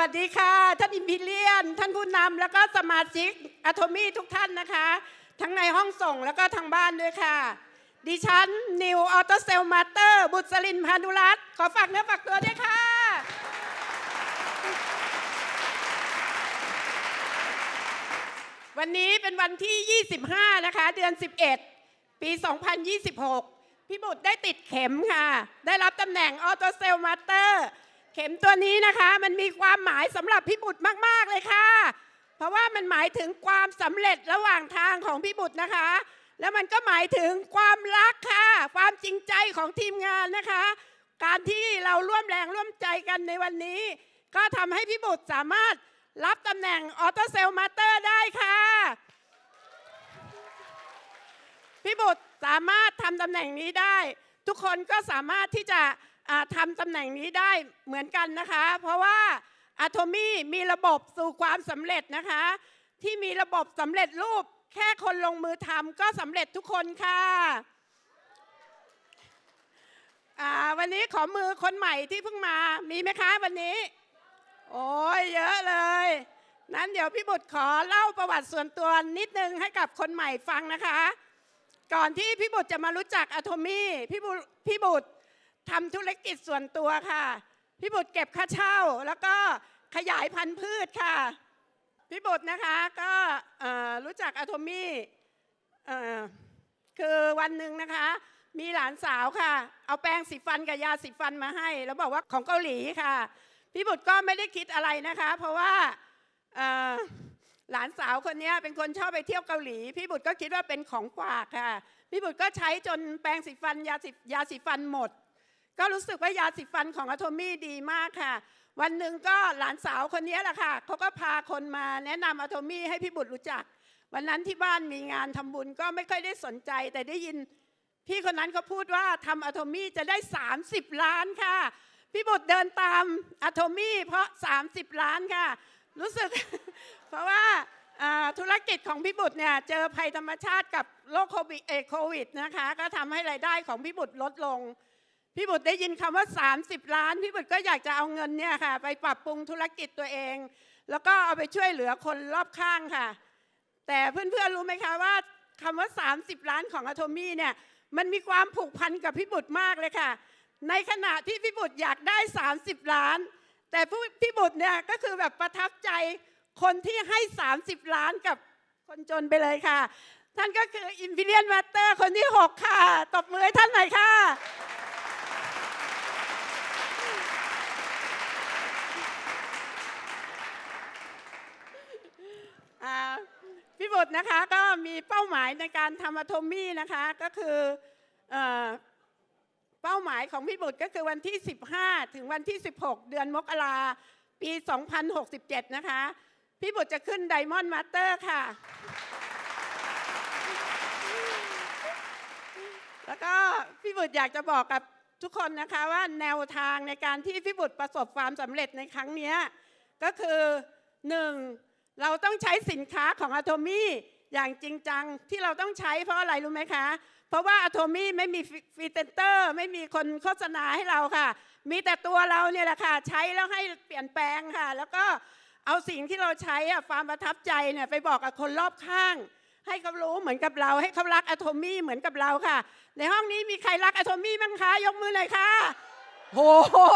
วัสดีค่ะ ท่านอิมพีเรียน ท่านผู้นำแล้วก็สมาชิกอะโทมี่ทุกท่านนะคะ ทั้งในห้องส่งแล้วก็ทางบ้านด้วยค่ะ ดิฉัน นิวออโตเซลมาเตอร์ บุษลินพานุรัตขอฝากเนื้อฝากตัวด้วยค่ะ วันนี้เป็นวันที่ 25 นะคะ เดือน 11 ปี 2026 พี่บุตรได้ติดเข็มค่ะ ได้รับตำแหน่งออโตเซลมาเตอร์ เข็มตัวนี้นะคะมันมีความหมายสำหรับพี่บุตรมาก ๆ เลยค่ะ เพราะว่ามันหมายถึงความสำเร็จระหว่างทางของพี่บุตรนะคะ แล้วมันก็หมายถึงความรักค่ะ ความจริงใจของทีมงานนะคะ การที่เราร่วมแรงร่วมใจกันในวันนี้ ก็ทำให้พี่บุตรสามารถรับตำแหน่งออโตเซลมาเตอร์ได้ค่ะ พี่บุตรสามารถทำตำแหน่งนี้ได้ ทุกคนก็สามารถที่จะ ทำตำแหน่งนี้ได้เหมือนกันนะคะ เพราะว่าอะโทมี่มีระบบสู่ความสำเร็จนะคะ ที่มีระบบสำเร็จรูปแค่คนลงมือทำก็สำเร็จทุกคนค่ะวันนี้ขอมือคนใหม่ที่เพิ่งมา มีไหมคะวันนี้ โอ้ยเยอะเลย นั้นเดี๋ยวพี่บุตรขอเล่าประวัติส่วนตัวนิดนึงให้กับคนใหม่ฟังนะคะ ก่อนที่พี่บุตรจะมารู้จักอะโทมี่พี่บุตรพี่บุตร ทำธุรกิจส่วนตัวค่ะ พี่บุตรเก็บค่าเช่า แล้วก็ขยายพันธุ์พืชค่ะ พี่บุตรนะคะก็รู้จักอะโทมี่คือวันหนึ่งนะคะ มีหลานสาวค่ะ เอาแปรงสีฟันกับยาสีฟันมาให้ แล้วบอกว่าของเกาหลีค่ะ พี่บุตรก็ไม่ได้คิดอะไรนะคะ เพราะว่าหลานสาวคนนี้เป็นคนชอบไปเที่ยวเกาหลี พี่บุตรก็คิดว่าเป็นของฝากค่ะ พี่บุตรก็ใช้จนแปรงสีฟันยาสียาสีฟันหมด ก็รู้สึกว่ายาสีฟันของอะโทมี่ดีมากค่ะ วันหนึ่งก็หลานสาวคนนี้แหละค่ะเขาก็พาคนมาแนะนำอะโทมี่ให้พี่บุตรรู้จัก วันนั้นที่บ้านมีงานทำบุญก็ไม่ค่อยได้สนใจ แต่ได้ยินพี่คนนั้นเขาพูดว่าทำอะโทมี่จะได้ 30 ล้านค่ะ พี่บุตรเดินตามอะโทมี่เพราะ 30 ล้านค่ะ รู้สึก เพราะว่าธุรกิจของพี่บุตรเนี่ยเจอภัยธรรมชาติกับโรคโควิดเอโควิดนะคะ ก็ทำให้รายได้ของพี่บุตรลดลง พี่บุตรได้ยินคำว่า 30 ล้าน พี่บุตรก็อยากจะเอาเงินเนี่ยค่ะ ไปปรับปรุงธุรกิจตัวเอง แล้วก็เอาไปช่วยเหลือคนรอบข้างค่ะ แต่เพื่อนๆรู้ไหมคะว่าคำว่า 30 ล้านของอะโทมี่เนี่ยมันมีความผูกพันกับพี่บุตรมากเลยค่ะ ในขณะที่พี่บุตรอยากได้ 30 ล้าน แต่ผู้พี่บุตรเนี่ยก็คือแบบประทับใจคนที่ให้ 30 ล้านกับคนจนไปเลยค่ะ ท่านก็คืออินฟิเลียนมาสเตอร์คนที่ 6 ค่ะ ตบมือให้ท่านหน่อยค่ะ พี่บุตรนะคะก็มีเป้าหมายในการทำอะโทมี่นะคะก็คือเอ่อเป้าหมายของพี่บุตรก็คือวันที่ 15 ถึงวันที่ 16 เดือนมกราปี 2067 นะคะ พี่บุตรจะขึ้นไดมอนด์มาสเตอร์ค่ะ แล้วก็พี่บุตรอยากจะบอกกับทุกคนนะคะว่าแนวทางในการที่พี่บุตรประสบความสำเร็จในครั้งนี้ก็คือหนึ่ง เราต้องใช้สินค้าของอะโทมี่อย่างจริงจังที่เราต้องใช้เพราะอะไรรู้ไหมคะ เพราะว่าอะโทมี่ไม่มีฟีเซนเตอร์ ไม่มีคนโฆษณาให้เราค่ะ มีแต่ตัวเราเนี่ยแหละค่ะ ใช้แล้วให้เปลี่ยนแปลงค่ะ แล้วก็เอาสิ่งที่เราใช้อะความประทับใจเนี่ยไปบอกกับคนรอบข้าง ให้เขารู้เหมือนกับเรา ให้เขารักอะโทมี่เหมือนกับเราค่ะ ในห้องนี้มีใครรักอะโทมี่บ้างคะยกมือหน่อยค่ะ โอ้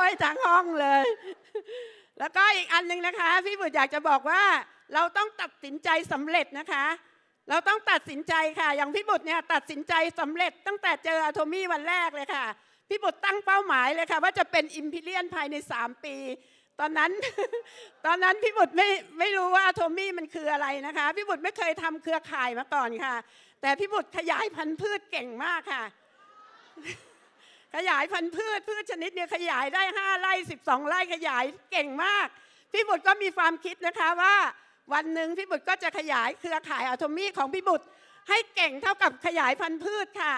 ยทั้งห้องเลย แล้วก็อีกอันหนึ่งนะคะ พี่บุตรอยากจะบอกว่า เราต้องตัดสินใจสำเร็จนะคะ เราต้องตัดสินใจค่ะ อย่างพี่บุตรเนี่ยตัดสินใจสำเร็จตั้งแต่เจออะโทมี่วันแรกเลยค่ะ พี่บุตรตั้งเป้าหมายเลยค่ะ ว่าจะเป็นอิมพีเรียนภายใน 3 ปี ตอนนั้น ตอนนั้นพี่บุตรไม่ไม่รู้ว่าอะโทมี่มันคืออะไรนะคะ พี่บุตรไม่เคยทำเครือข่ายมาก่อนค่ะ แต่พี่บุตรขยายพันธุ์พืชเก่งมากค่ะ ขยายพันธุ์พืชพืชชนิดเนี่ยขยายได้ 5ไร่12ไร่ขยายเก่งมาก พี่บุตรก็มีความคิดนะคะว่าวันหนึ่งพี่บุตรก็จะขยายเครือข่ายอะโทมี่ของพี่บุตร ให้เก่งเท่ากับขยายพันธุ์พืชค่ะ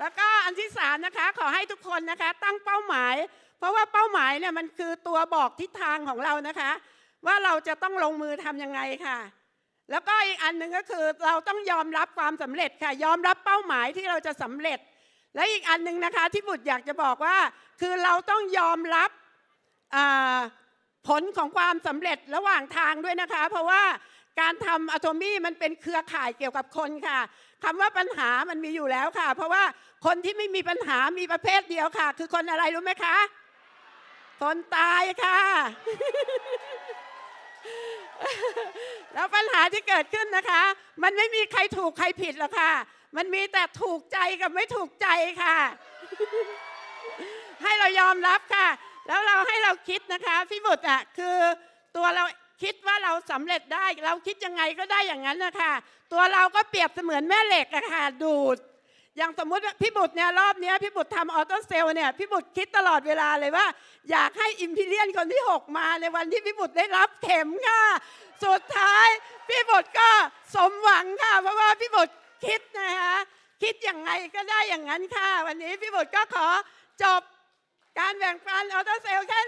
แล้วก็อันที่สามนะคะขอให้ทุกคนนะคะตั้งเป้าหมาย เพราะว่าเป้าหมายเนี่ยมันคือตัวบอกทิศทางของเรานะคะ ว่าเราจะต้องลงมือทำยังไงค่ะ แล้วก็อีกอันหนึ่งก็คือเราต้องยอมรับความสำเร็จค่ะ ยอมรับเป้าหมายที่เราจะสำเร็จ และอีกอันหนึ่งนะคะที่บุตรอยากจะบอกว่า คือเราต้องยอมรับผลของความสำเร็จระหว่างทางด้วยนะคะ เพราะว่าการทำอะโทมี่มันเป็นเครือข่ายเกี่ยวกับคนค่ะคำว่าปัญหามันมีอยู่แล้วค่ะ เพราะว่าคนที่ไม่มีปัญหามีประเภทเดียวค่ะ คือคนอะไรรู้ไหมคะ คนตายค่ะ แล้วปัญหาที่เกิดขึ้นนะคะ มันไม่มีใครถูกใครผิดหรอกค่ะ มันมีแต่ถูกใจกับไม่ถูกใจค่ะ ให้เรายอมรับค่ะ แล้วเราให้เราคิดนะคะพี่บุตรอะคือตัวเราคิดว่าเราสำเร็จได้ เราคิดยังไงก็ได้อย่างนั้นนะคะตัวเราก็เปรียบเสมือนแม่เหล็กอะค่ะ ดูด อย่างสมมุติพี่บุตรเนี่ยรอบนี้พี่บุตรทำออโต้เซลล์เนี่ยพี่บุตรคิดตลอดเวลาเลยว่า อยากให้อิมพีเรียนคนที่ 6 มาในวันที่พี่บุตรได้รับเข็มค่ะ สุดท้ายพี่บุตรก็สมหวังค่ะ เพราะว่าพี่บุตรคิดนะคะคิดอย่างไงก็ได้อย่างนั้นค่ะ วันนี้พี่บุตรก็ขอจบการแบ่งปันออโต้เซลล์ค่ะ